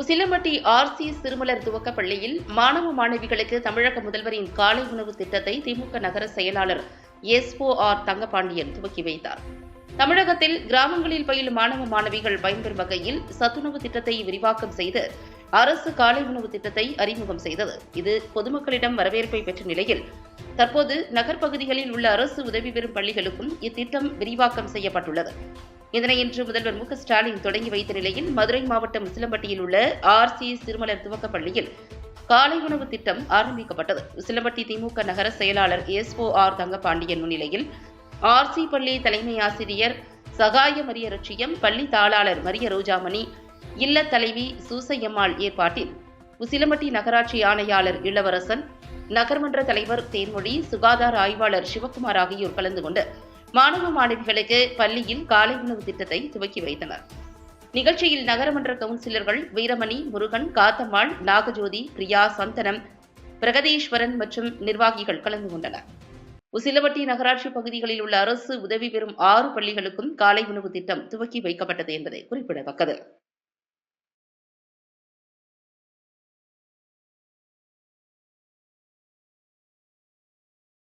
Usilampatti RC சிறுமலர் துவக்கப் பள்ளியில் மாணவ மாணவிகளுக்கு தமிழக முதல்வரின் காலை உணவு திட்டத்தை திமுக நகர செயலாளர் எஸ்போ ஆர் தங்கபாண்டியன் துவக்கி வைத்தார். தமிழகத்தில் கிராமங்களில் பயிலும் மாணவ மாணவிகள் பயன்பெறும் வகையில் சத்துணவு திட்டத்தை விரிவாக்கம் செய்து அரசு காலை உணவு திட்டத்தை அறிமுகம் செய்தது. இது பொதுமக்களிடம் வரவேற்பை பெற்ற நிலையில் தற்போது நகர்ப்பகுதிகளில் உள்ள அரசு உதவி பெறும் பள்ளிகளுக்கும் இத்திட்டம் விரிவாக்கம் செய்யப்பட்டுள்ளது. இதனை இன்று முதல்வர் மு ஸ்டாலின் தொடங்கி வைத்த நிலையில் மதுரை மாவட்டம் உசிலம்பட்டியில் உள்ள ஆர் சி சிறுமலர் துவக்க பள்ளியில் காலை உணவு திட்டம் ஆரம்பிக்கப்பட்டது. உசிலம்பட்டி திமுக நகர செயலாளர் எஸ்ஓ ஆர் தங்கபாண்டியன் முன்னிலையில் ஆர்சி பள்ளி தலைமை ஆசிரியர் சகாய மரிய ரட்சியம் பள்ளி தாளாளர் மரிய ரோஜாமணி இல்ல தலைவி சூசையம்மாள் ஏற்பாட்டில் உசிலம்பட்டி நகராட்சி ஆணையாளர் இளவரசன் நகர்மன்ற தலைவர் தேன்மொழி சுகாதார ஆய்வாளர் சிவக்குமார் ஆகியோர் கலந்து கொண்டு மாணவ மாணவிகளுக்கு பள்ளியில் காலை உணவு திட்டத்தை துவக்கி வைத்தனர். நிகழ்ச்சியில் நகரமன்ற கவுன்சிலர்கள் வீரமணி முருகன் காத்தம்மாள் நாகஜோதி பிரியா சந்தனம் பிரகதீஸ்வரன் மற்றும் நிர்வாகிகள் கலந்து கொண்டனர். உசிலவட்டி நகராட்சி பகுதிகளில் உள்ள அரசு உதவி பெறும் ஆறு பள்ளிகளுக்கும் காலை உணவு திட்டம் துவக்கி வைக்கப்பட்டது என்பது குறிப்பிடத்தக்கது.